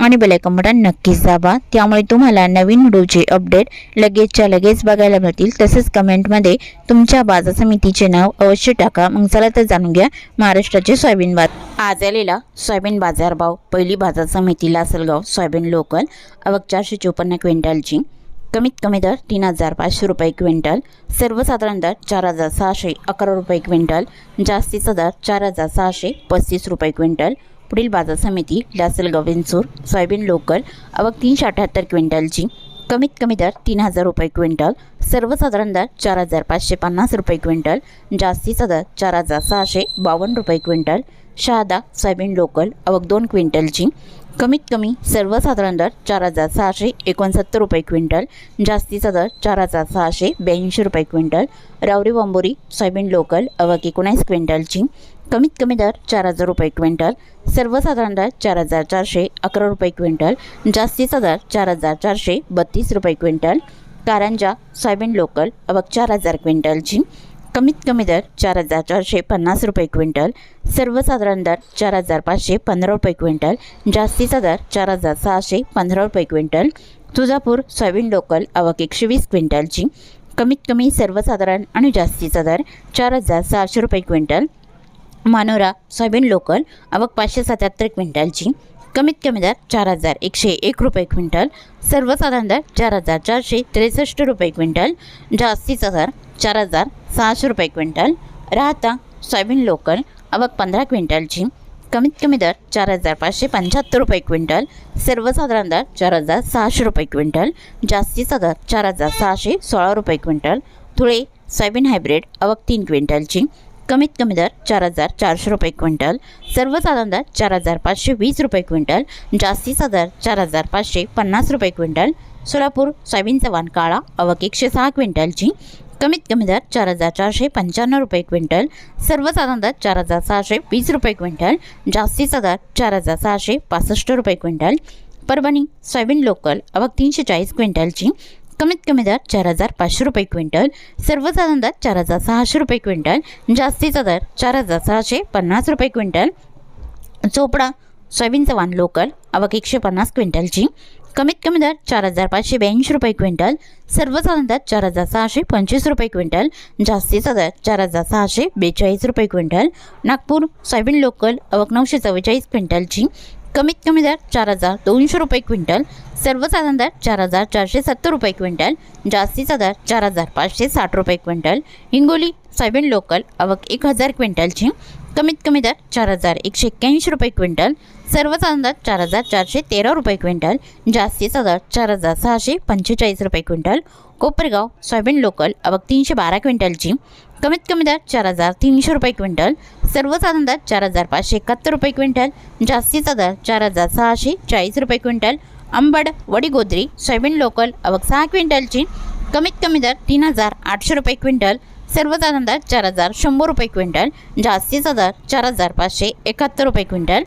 आणि bell icon button नक्कीच दाबा. त्यामुळे तुम्हाला नवीन व्हिडिओचे अपडेट लगेचच्या लगेच बघायला मिळतील. तसेच कमेंटमध्ये तुमच्या बाजार समितीचे नाव अवश्य टाका. मग चला तर जाणून घ्या महाराष्ट्राचे सोयाबीन बाजार. आज आलेला सोयाबीन बाजारभाव पहिली बाजार समिती लासलगाव सोयाबीन लोकल अवक चारशे चोपन्न क्विंटलची. कमीत कमी दर तीन हजार पाचशे रुपये क्विंटल. सर्वसाधारण दर चार हजार सहाशे अकरा रुपये क्विंटल. जास्तीचा दर चार हजार सहाशे पस्तीस रुपये क्विंटल. पुढील बाजार समिती लासलगाव विंचूर सोयाबीन लोकल आवक तीनशे अठ्याहत्तर क्विंटलची. कमीत कमी दर तीन हजार रुपये क्विंटल. सर्वसाधारण दर चार हजार पाचशे पन्नास रुपये क्विंटल. जास्तीचा दर चार हजार सहाशे बावन्न रुपये क्विंटल. शहादा सोयाबीन लोकल अवक दोन क्विंटलची. कमीत कमी सर्वसाधारण दर चार हजार सहाशे एकोणसत्तर रुपये क्विंटल. जास्तीचा दर चार हजार सहाशे ब्याऐंशी रुपये क्विंटल. रावरी बंबोरी सोयाबीन लोकल अवक एकोणीस क्विंटलची. कमीत कमी दर चार हजार रुपये क्विंटल सर्वसाधारण दर चार हजार चारशे अकरा रुपये क्विंटल जास्तीचा दर चार हजार चारशे बत्तीस रुपये क्विंटल कारंजा सोयाबीन लोकल अवक चार हजार क्विंटलची. कमीत कमी दर चार हजार चारशे पन्नास रुपये क्विंटल सर्वसाधारण दर चार हजार पाचशे पंधरा रुपये क्विंटल जास्तीचा दर चार हजार सहाशे पंधरा रुपये क्विंटल तुळजापूर सोयाबीन लोकल अवक एकशे वीस क्विंटलची. कमीत कमी सर्वसाधारण आणि जास्तीचा दर चार हजार सहाशे रुपये क्विंटल मानोरा सोयाबीन लोकल अवक पाचशे सत्याहत्तर क्विंटलची कमीत कमी दर चार हजार एकशे एक रुपये क्विंटल सर्वसाधारण दर चार हजार चारशे त्रेसष्ट रुपये क्विंटल जास्तीचा दर चार हजार सहाशे रुपये क्विंटल राहता सोयाबीन लोकल अवक पंधरा क्विंटलची कमीत कमी दर चार हजार पाचशे पंच्याहत्तर रुपये क्विंटल सर्वसाधारण दर चार हजार सहाशे रुपये क्विंटल जास्तीचा दर चार हजार सहाशे सोळा रुपये क्विंटल धुळे सोयाबीन हायब्रिड अवक तीन क्विंटलची कमीत कमी दर चार हजार चारशे रुपये क्विंटल सर्वसाधारण दर चार हजार पाचशे वीस रुपये क्विंटल जास्तीचा दर चार हजार पाचशे पन्नास रुपये क्विंटल सोलापूर सोयाबीन चव्हाण काळा अवक एकशे सहा क्विंटलची कमीत कमी दर चार हजार चारशे पंच्याण्णव रुपये क्विंटल सर्वसाधारण दर चार हजार सहाशे वीस रुपये क्विंटल जास्तीचा दर चार हजार सहाशे पासष्ट रुपये क्विंटल परभणी सोयाबीन लोकल अवक तीनशे चाळीस क्विंटलची कमीत कमी दर चार हजार पाचशे रुपये क्विंटल सर्वसाधारण दर चार हजार सहाशे रुपये क्विंटल जास्तीचा दर चार हजार सहाशे पन्नास रुपये quintal. Chopda soybean Chavan local अवक एकशे पन्नास क्विंटलची. कमीत कमी दर चार हजार पाचशे ब्याऐंशी रुपये क्विंटल सर्वसाधारण दर चार हजार सहाशे पंचवीस रुपये क्विंटल जास्तीचा दर चार हजार सहाशे बेचाळीस रुपये क्विंटल. नागपूर सोयाबीन लोकल अवक नऊशे चव्वेचाळीस क्विंटलची. कमीत कमी दर चार हजार दोनशे रुपये क्विंटल सर्वसाधारण दर चार हजार चारशे सत्तर रुपये क्विंटल जास्तीचा दर चार हजार पाचशे साठ रुपये क्विंटल हिंगोली सोयाबीन लोकल आवक एक हजार क्विंटलची कमीत कमी दर चार हजार एकशे एक्क्याऐंशी रुपये क्विंटल सर्वसाधारण दर चार हजार चारशे तेरा रुपये क्विंटल जास्तीचा दर चार हजार सहाशे पंचेचाळीस रुपये क्विंटल कोपरगाव सोयाबीन लोकल अवक तीनशे बारा क्विंटलची कमीत कमी दर चार हजार तीनशे रुपये क्विंटल सर्वसाधारण दर चार हजार पाचशे एकाहत्तर रुपये क्विंटल जास्तीचा दर चार हजार सहाशे चाळीस रुपये quintal Ambad Vadigodri soybean local अवघ सहा क्विंटलची कमीत कमी दर तीन हजार आठशे रुपये क्विंटल सर्वसाधारण दर चार हजार शंभर रुपये क्विंटल जास्तीचा दर चार हजार पाचशे एकाहत्तर रुपये quintal.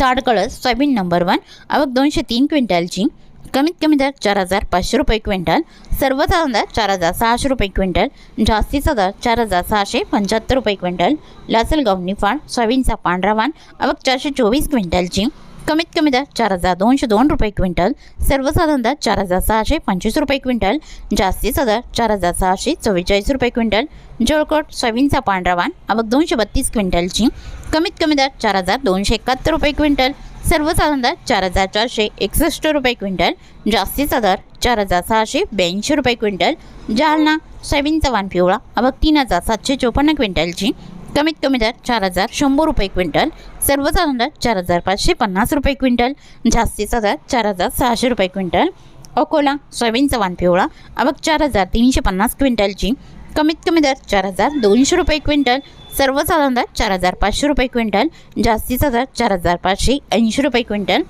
Tadkalas soybean number one अवघ दोनशे तीन क्विंटलची कमीत कमी दर चार हजार पाचशे रुपये क्विंटल सर्वसाधारण दर चार हजार सहाशे रुपये क्विंटल जास्तीचा दर चार हजार सहाशे पंच्याहत्तर रुपये क्विंटल लासलगाव निफाड सोयाबीनचा पांढरा वाण अवक चारशे चोवीस क्विंटलची. कमीत कमी दर चार हजार दोनशे दोन रुपये क्विंटल सर्वसाधारण दर चार हजार सहाशे पंचवीस रुपये क्विंटल जास्तीचा दर चार हजार सहाशे चव्वेचाळीस रुपये क्विंटल जोळकोट सोयाबीनचा पांढरा वाण अवक दोनशे बत्तीस क्विंटलची. कमीत कमी दर चार हजार दोनशे एकाहत्तर रुपये क्विंटल सर्वसाधारण दर चार हजार चारशे एकसष्ट रुपये क्विंटल जास्तीचा दर चार हजार सहाशे ब्याऐंशी रुपये क्विंटल जालना सोयाबीनचा वाण पिवळा अवक तीन हजार सातशे चोपन्न क्विंटलची कमीत कमी दर चार हजार शंभर रुपये क्विंटल सर्वसाधारण दर चार हजार पाचशे पन्नास रुपये क्विंटल जास्तीचा दर चार हजार सहाशे रुपये क्विंटल अकोला सोयाबीनचा वाण पिवळा अवक चार हजार तीनशे पन्नास क्विंटलची कमीत कमी दर चार हजार दोनशे रुपये क्विंटल सर्वसाधारण दर चार हजार पाचशे रुपये क्विंटल जास्तीचा दर चार हजार पाचशे ऐंशी रुपये क्विंटल.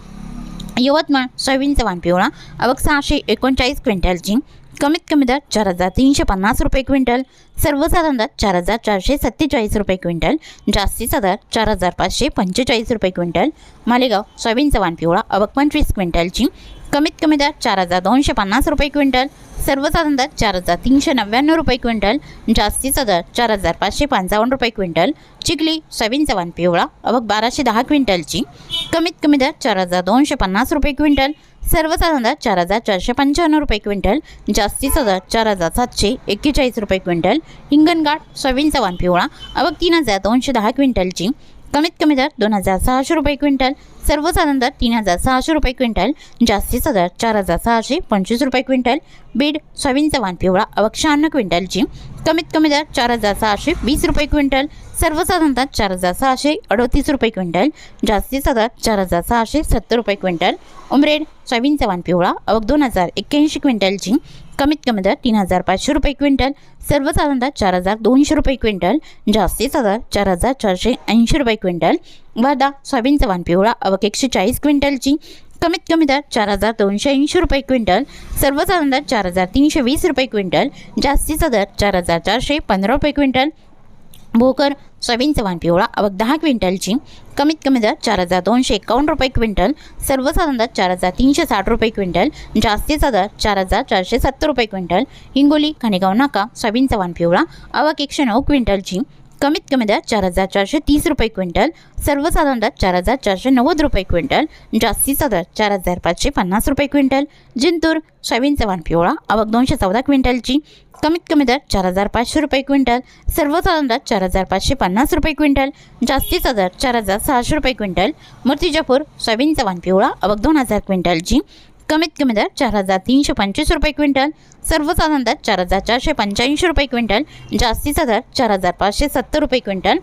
यवतमाळ सोयाबीनचा वाण पिवळा अवक सहाशे एकोणचाळीस क्विंटलची कमीत कमी दर चार हजार तीनशे पन्नास रुपये क्विंटल. सर्वसाधारण दर चार हजार चारशे सत्तेचाळीस रुपये क्विंटल जास्तीचा दर चार हजार पाचशे पंचेचाळीस रुपये क्विंटल. मालेगाव सोयाबीनचा वाण पिवळा अवक पंचवीस क्विंटलची कमीत कमी दर चार हजार दोनशे पन्नास रुपये क्विंटल सर्वसाधारण दर चार हजार तीनशे नव्याण्णव रुपये क्विंटल जास्तीचा दर चार हजार पाचशे पंचावन्न रुपये क्विंटल चिखली सोयाबीनचा वाण पिवळा अवघ बाराशे दहा क्विंटलची कमीत कमी दर चार हजार दोनशे पन्नास रुपये क्विंटल सर्वसाधारण दर चार हजार चारशे पंच्याण्णव रुपये क्विंटल जास्तीचा दर चार हजार सातशे एक्केचाळीस रुपये क्विंटल हिंगणघाट सोयाबीनचा वाण पिवळा अवघ तीन हजार दोनशे दहा क्विंटलची कमीत कमी दर दोन हजार सहाशे रुपये क्विंटल सर्वसाधारण दर तीन हजार सहाशे रुपये क्विंटल जास्तीचा दर चार हजार सहाशे पंचवीस रुपये क्विंटल बीड सोयाबीनचा वाण पिवळा अवक शहाण्णव क्विंटलची कमीत कमी दर चार हजार सहाशे वीस रुपये क्विंटल सर्वसाधारण दर चार हजार सहाशे अडतीस रुपये क्विंटल जास्तीचा दर चार हजार सहाशे सत्तर रुपये क्विंटल उमरेड सोयाबीनचा वाण पिवळा अवक दोन हजार एक्क्याऐंशी क्विंटलची कमीत कमी दर तीन हजार पाचशे रुपये क्विंटल सर्वसाधारण दर चार हजार दोनशे रुपये क्विंटल जास्तीचा दर चार हजार चारशे ऐंशी रुपये क्विंटल वादा सोयाबीनचा वाण पिवळा अवक एकशे चाळीस क्विंटलची. कमीत कमी दर चार हजार दोनशे ऐंशी रुपये क्विंटल सर्वसाधारण दर चार हजार तीनशे वीस रुपये क्विंटल जास्तीचा दर चार हजार चारशे पंधरा रुपये क्विंटल. भोकर सोयाबीनचा वाण पिवळा अवघ दहा क्विंटलची कमीत कमी दर चार हजार दोनशे एकावन्न रुपये क्विंटल सर्वसाधारण दर चार हजार तीनशे साठ रुपये क्विंटल जास्तीचा दर चार हजार चारशे सत्तर रुपये क्विंटल. हिंगोली खाणेगाव नाका सोयाबीनचा वाण पिवळा अवघ एकशे नऊ क्विंटलची कमीत कमी दर चार हजार चारशे तीस रुपये क्विंटल. सर्वसाधारण दर चार हजार चारशे नव्वद रुपये क्विंटल. जास्तीचा दर चार हजार पाचशे पन्नास रुपये क्विंटल. जिंतूर सोयाबीन चव्हाण पिवळा आवक दोनशे चौदा क्विंटलची. कमीत कमी दर चार हजार पाचशे रुपये क्विंटल. सर्वसाधारण दर चार हजार पाचशे पन्नास रुपये क्विंटल. जास्तीचा दर चार हजार सहाशे रुपये क्विंटल. मूर्तिजापूर सोयाबीन चव्हाण पिवळा आवक दोन हजार क्विंटलची. कमीत कमी दर चार हजार तीनशे पंचवीस रुपये क्विंटल. सर्वसाधारण दर चार हजार चारशे पंच्याऐंशी रुपये क्विंटल. जास्तीचा दर चार हजार पाचशे सत्तर रुपये क्विंटल.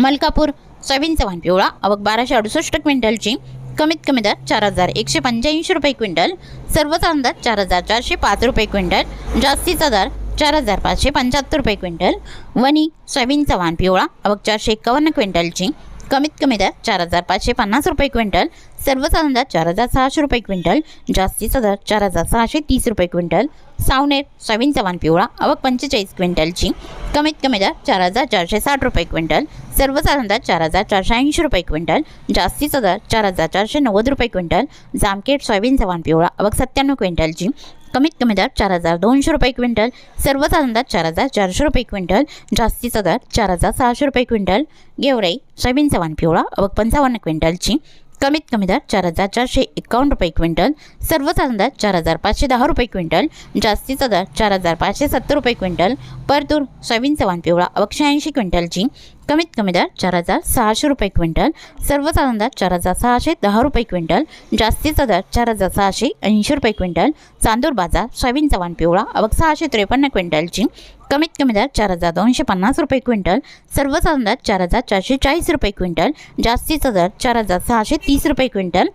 मलकापूर सोयाबीनचा चव्हाण पिवळा. अवक बाराशे अडुसष्ट क्विंटलची कमीत कमी दर चार हजार एकशे पंच्याऐंशी रुपये क्विंटल. सर्वसाधारण दर चार हजार चारशे पाच रुपये क्विंटल. जास्तीचा दर चार हजार पाचशे पंच्याहत्तर रुपये क्विंटल. वणी सोयाबीनचा चव्हाण पिवळा. अवक चारशे एकावन्न क्विंटलची कमीत कमी दर चार हजार पाचशे पन्नास रुपये क्विंटल सर्वसाधारण दर चार हजार सहाशे रुपये क्विंटल जास्तीचा दर चार हजार सहाशे तीस रुपये क्विंटल सावनेर सोयाबीन वाण पिवळा अवक पंचेचाळीस क्विंटलची कमीत कमी दर चार हजार चारशे साठ रुपये क्विंटल सर्वसाधारण दर चार हजार चारशे ऐंशी रुपये क्विंटल जास्तीचा दर चार हजार चारशे नव्वद रुपये क्विंटल जामखेड सोयाबीन वाण पिवळा अवक सत्त्याण्णव क्विंटलची कमीत कमी दर चार हजार दोनशे रुपये क्विंटल सर्वसाधारण दर चार हजार चारशे रुपये क्विंटल जास्तीचा दर चार हजार सहाशे रुपये क्विंटल गेवराई सोयाबीनचा वाण पिवळा अवक पंचावन्न क्विंटलची कमीत कमी दर चार हजार चारशे एकावन्न रुपये क्विंटल सर्वसाधारण दर चार हजार पाचशे दहा रुपये क्विंटल जास्तीचा दर चार हजार पाचशे सत्तर रुपये क्विंटल परतूर सोयाबीनचा वाण पिवळा अवक ऐंशी क्विंटलची कमीत कमी दर चार हजार सहाशे रुपये क्विंटल सर्वसाधारण दर चार हजार सहाशे दहा रुपये क्विंटल जास्तीचा दर चार हजार सहाशे ऐंशी रुपये क्विंटल चांदूर बाजार सोयाबीनचा वाण पिवळा अवक सहाशे त्रेपन्न क्विंटलची कमीत कमी दर चार हजार दोनशे पन्नास रुपये क्विंटल सर्वसाधारण दर चार हजार चारशे चाळीस रुपये क्विंटल जास्तीचा दर चार हजार सहाशे तीस रुपये क्विंटल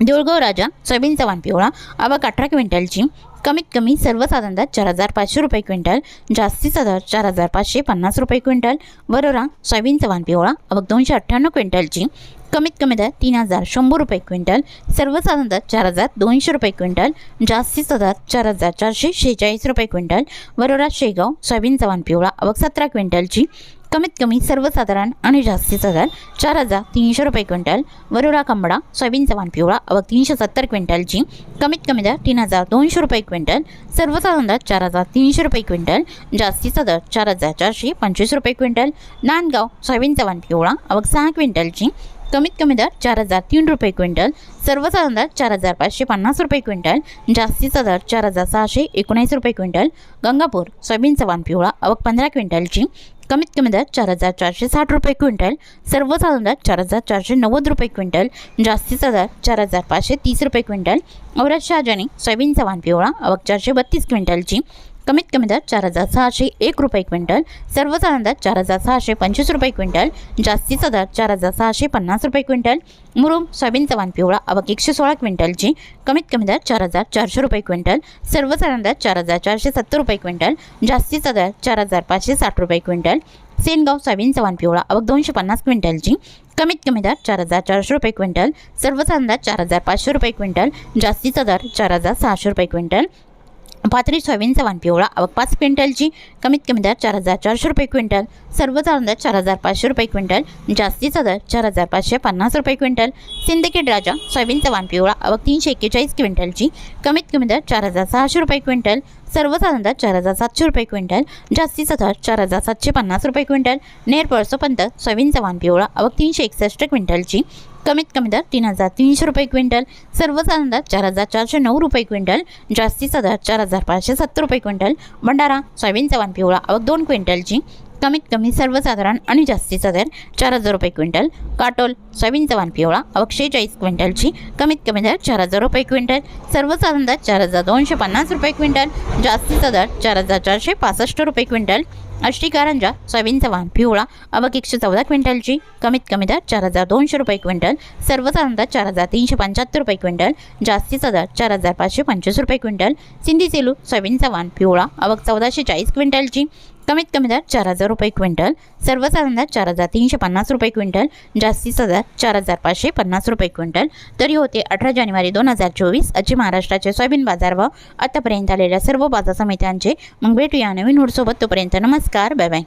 देऊळगाव राजा सोयाबीनचा वाण पिवळा अवक अठरा क्विंटलची कमीत कमी सर्वसाधारण दर चार हजार पाचशे रुपये क्विंटल जास्तीचा दर चार हजार पाचशे पन्नास रुपये क्विंटल. वरोरा सोयाबीनचा वाण पिवळा अवक दोनशे अठ्ठ्याण्णव क्विंटलची. कमीत कमी दर तीन हजार शंभर रुपये क्विंटल. सर्वसाधारण दर चार हजार दोनशे रुपये क्विंटल. जास्तीचा दर चार हजार चारशे शेहेचाळीस रुपये क्विंटल. वरोरा शेगाव सोयाबीनचा वाण पिवळा अवक सतरा क्विंटलची. कमीत कमी सर्वसाधारण आणि जास्तीचा साधारण चार हजार तीनशे रुपये क्विंटल वरोरा कंबडा सोयाबीनचा वाण पिवळा अवक तीनशे सत्तर क्विंटलची कमीत कमी दर तीन हजार दोनशे रुपये क्विंटल सर्वसाधारण दर चार हजार तीनशे रुपये क्विंटल जास्तीचा दर चार हजार चारशे पंचवीस रुपये क्विंटल नांदगाव सोयाबीनचा वाण पिवळा अवघ सहा क्विंटलची कमीत कमी दर चार हजार तीन रुपये क्विंटल सर्वसाधारण दर चार हजार पाचशे पन्नास रुपये क्विंटल जास्तीचा दर चार हजार सहाशे एकोणीस रुपये क्विंटल गंगापूर सोयाबीनचा वाण पिवळा अवक पंधरा क्विंटलची कमीत कमी दर चार हजार चारशे साठ रुपये क्विंटल सर्वसाधारण दर चार हजार चारशे नव्वद रुपये क्विंटल जास्तीचा दर चार हजार पाचशे तीस रुपये क्विंटल औरत शहाजानी सोयाबीनचा वाण पिवळा अवक चारशे बत्तीस क्विंटलची कमीत कमी दर चार हजार सहाशे एक रुपये क्विंटल सर्वसाधारण दर चार हजार सहाशे पंचवीस रुपये क्विंटल जास्तीचा दर चार हजार सहाशे पन्नास रुपये क्विंटल मुरुम सोयाबीनचा वाण पिवळा अवक एकशे सोळा क्विंटलची कमीत कमी दर चार हजार चारशे रुपये क्विंटल सर्वसाधारण दर चार हजार चारशे सत्तर रुपये क्विंटल जास्तीचा दर चार हजार पाचशे साठ रुपये क्विंटल सेनगाव सोयाबीनचा वाण पिवळा अवक दोनशे पन्नास क्विंटलची कमीत कमी दर चार हजार चारशे रुपये क्विंटल सर्वसाधारण दर चार हजार पाचशे रुपये क्विंटल जास्तीचा दर चार हजार सहाशे रुपये क्विंटल पाथरी सोयाबीनचा वाण पिवळा. आवक पाच क्विंटलची कमीत कमी दर चार हजार चारशे रुपये क्विंटल. सर्वसाधारण दर चार हजार पाचशे रुपये क्विंटल. जास्तीचा दर चार हजार पाचशे पन्नास रुपये क्विंटल. सिंदखेड राजा सोयाबीनचा वाण पिवळा. आवक तीनशे एक्केचाळीस क्विंटलची कमीत कमी दर चार हजार सहाशे रुपये क्विंटल. सर्वसाधारण दर चार हजार सातशे रुपये क्विंटल. जास्तीचा दर चार हजार सातशे पन्नास रुपये क्विंटल. नेर पळसोपंत सोयाबीनचा वाण पिवळा. आवक तीनशे एकसष्ट क्विंटलची कमीत कमी दर तीन हजार तीनशे रुपये क्विंटल. सर्वसाधारण दर चार हजार चारशे नऊ रुपये क्विंटल. जास्तीचा दर चार हजार पाचशे सत्तर रुपये क्विंटल. भंडारा सोयाबीनचा वाण पिवळा आवक दोन क्विंटलची. कमीत कमी सर्वसाधारण आणि जास्तीचा दर चार हजार रुपये क्विंटल. काटोल सोयाबीनचा वाण पिवळा आवक शेहेचाळीस क्विंटलची. कमीत कमी दर चार हजार रुपये क्विंटल. सर्वसाधारण दर चार हजार दोनशे पन्नास रुपये क्विंटल. जास्तीचा दर चार हजार चारशे पासष्ट रुपये क्विंटल. आष्टी कारंजा सोयाबीनचा वाहन पिवळा अबक एकशे चौदा क्विंटलची कमीत कमी दर चार हजार दोनशे रुपये क्विंटल सर्वसाधारण दर चार हजार तीनशे पंच्याहत्तर रुपये क्विंटल जास्तीचा दर चार हजार पाचशे पंचवीस रुपये क्विंटल सिंधी सेलू सोयाबीनचा वाहन पिवळा अबक चौदाशे चाळीस क्विंटलची कमीत कमी दर चार हजार रुपये क्विंटल सर्वसाधारण दर चार हजार तीनशे पन्नास रुपये क्विंटल जास्तीचा दर चार हजार पाचशे पन्नास रुपये क्विंटल. तरी होते अठरा जानेवारी दोन हजार चोवीस अचे महाराष्ट्राचे सोयाबीन बाजारभाव आतापर्यंत आलेल्या सर्व बाजार समित्यांचे मग भेटूया नवीन नोटसोबत तोपर्यंत नमस्कार बाय बाय